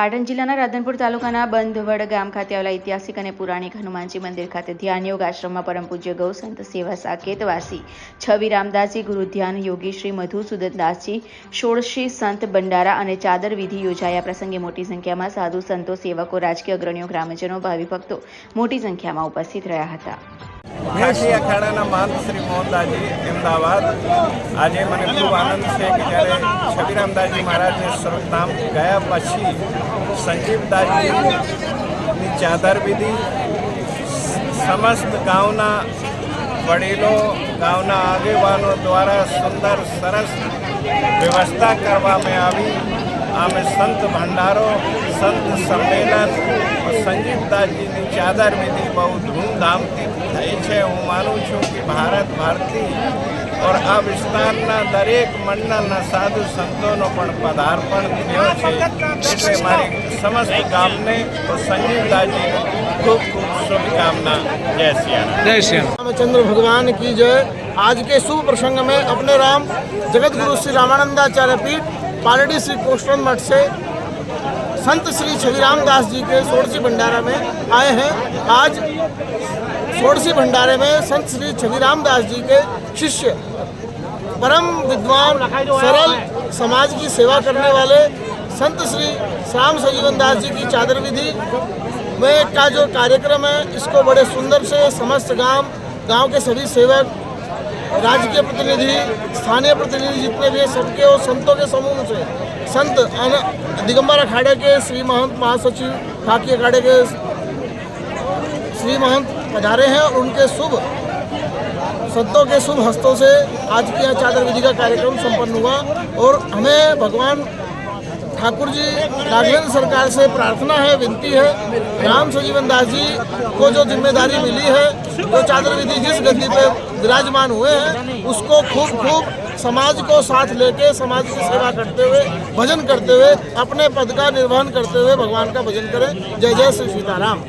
પાટણ જિલ્લાના રાધનપુર તાલુકાના બંધવડ ગામ ખાતે આવેલા ઐતિહાસિક અને પુરાણિક હનુમાનજી મંદિર ખાતે ધ્યાન યોગ આશ્રમમાં પરમ પૂજ્ય ગૌ સંત સેવા સાકેતવાસી છવી રામદાસજી, ગુરુ ધ્યાન યોગી શ્રી મધુસૂદનદાસજી ષોડશી સંત ભંડારા અને ચાદર વિધિ યોજાયા પ્રસંગે મોટી સંખ્યામાં સાધુ સંતો, સેવકો, રાજકીય અગ્રણીઓ, ગ્રામજનો, ભાવિ ભક્તો મોટી સંખ્યામાં ઉપસ્થિત રહ્યા હતા. ખાસી અખાડાના મહંત શ્રી મોહનદાસજી અમદાવાદ. આજે મને ખૂબ આનંદ છે કે જ્યારે છબીરામદાસજી મહારાજને સર્વનામ ગયા પછી સંજીવદાસજીની ચાદર વિધિ સમસ્ત ગામના વડીલો, ગામના આગેવાનો દ્વારા સુંદર, સરસ વ્યવસ્થા કરવામાં આવી. આમે સંત ભંડારો, સંત સંમેલન, સંજીવદાસજીની ચાદર વિધિ બહુ ધૂમધામથી થઈ છે. હું માનું છું કે ભારત ભારતી ઓર આ વિસ્તારના દરેક મંડળના સાધુ સંતોનો પણ પદાર્પણ થયો છે એટલે મારી સમસ્ત ગામને ઓર સંજીવદાસજી ખૂબ ખૂબ શુભકામના જય સિયા जय श्री राम रामचंद्र भगवान की जय आज के शुभ प्रसंग में अपने राम जगत गुरु श्री रामानंदाचार्य पीठ पालड़ी श्री कोष्टन मठ से संत श्री छविराम दास जी के सोड़सी भंडारा में आए हैं आज सोड़सी भंडारे में संत श्री छविराम दास जी के शिष्य परम विद्वान, सरल समाज की सेवा करने वाले संत श्री श्याम सजीवन दास जी की चादर विधि। में का जो कार्यक्रम है, इसको बड़े सुंदर से समस्त गाँव गाँव के सभी सेवक राज्य के प्रतिनिधि, स्थानीय प्रतिनिधि जितने भी हैं, सबके और संतों के समूह से, संत दिगंबर अखाड़े के श्री महंत महासचिव, खाकी अखाड़े के श्री महंत पधारे हैं, उनके शुभ संतों के शुभ हस्तों से आज की यह चादर विधि का कार्यक्रम संपन्न हुआ और हमें भगवान ठाकुर जी, राघवेंद्र सरकार से प्रार्थना है, विनती है, राम सजीवन दास जी को जो ज़िम्मेदारी मिली है, जो तो चादर विधि जिस गति पे विराजमान हुए हैं, उसको खूब खूब समाज को साथ लेके, समाज की सेवा करते हुए, भजन करते हुए, अपने पद का निर्वहन करते हुए भगवान का भजन करें। जय जय श्री सीताराम।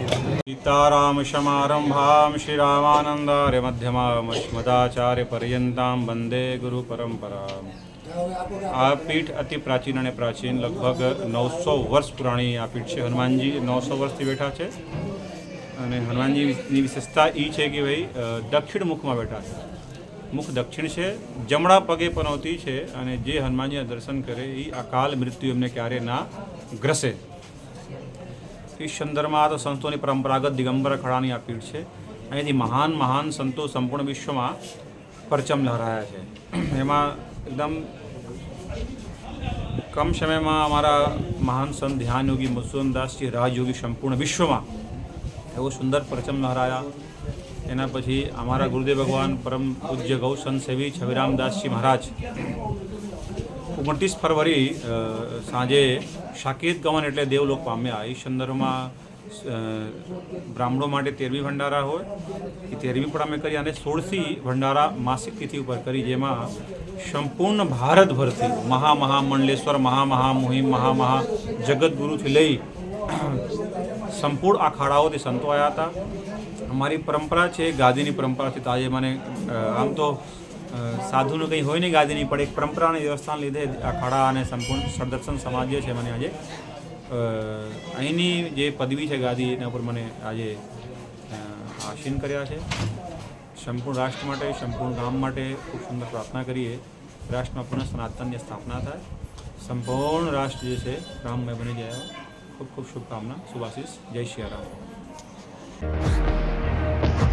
सीतारामशमारम्भां श्रीरामानन्दार्य मध्यमामश्मदाचार्यपर्यन्तां વંદે ગુરુ પરંપરામ આ પીઠ અતિ પ્રાચીન અને પ્રાચીન લગભગ નવસો વર્ષ પુરાણી આ પીઠ છે હનુમાનજી નવસો વર્ષથી બેઠા છે અને હનુમાનજીની વિશેષતા એ છે કે ભાઈ અ, દક્ષિણ મુખમાં બેઠા છે મુખ દક્ષિણ છે જમણા પગે પનવતી છે અને જે હનુમાનજીના દર્શન કરે એ અકાલ મૃત્યુ એમને ક્યારે ના ગ્રસે એ સંદર્ભમાં તો સંતોની પરંપરાગત દિગંબર અખાડાની આ પીઠ છે. અહીંથી મહાન મહાન સંતો સંપૂર્ણ વિશ્વમાં પરચમ લહરાયા છે. એમાં એકદમ કમ સમયમાં અમારા મહાન સંત ધ્યાન યોગી મધુસૂદનદાસજી, રાજયોગી સંપૂર્ણ વિશ્વમાં એવો સુંદર પરચમ લહરાયા. એના પછી અમારા ગુરુદેવ ભગવાન પરમ પૂજ્ય ગૌ સંત સેવી છવિરામદાસજી મહારાજ ઓગણત્રીસ ફરવરી સાંજે શાકેત ગમન એટલે દેવલોક પામ્યા એ સંદર્ભમાં બ્રાહ્મણો માટે તેરવી ભંડારા હોય, એ તેરવી પણ અમે કરી અને સોળસી ભંડારા માસિક તિથિ ઉપર કરી, જેમાં સંપૂર્ણ ભારતભરથી મહા મહામંડલેશ્વર મહા મહા મુહિમ મહા મહા જગતગુરુથી લઈ સંપૂર્ણ અખાડાઓથી સંતો આવ્યા હતા. અમારી પરંપરા છે, ગાદીની પરંપરાથી તાજે મને આમ તો સાધુનું કંઈ હોય નહીં, ગાદીની, પણ એક પરંપરાની વ્યવસ્થાને લીધે અખાડા અને સંપૂર્ણ સરદર્શન સમાજ જે છે મને આજે. અહીંની જે પદવી છે ગાદી, એના ઉપર મને આજે આસીન કર્યા છે. સંપૂર્ણ રાષ્ટ્ર માટે, સંપૂર્ણ ગામ માટે ખૂબ સુંદર પ્રાર્થના કરીએ. રાષ્ટ્રમાં પુનઃ સનાતનની સ્થાપના થાય. સંપૂર્ણ રાષ્ટ્ર જે છે, રામમય બની જાય. ખૂબ ખૂબ શુભકામના. શુભાશીષ. જય શ્રી રામ.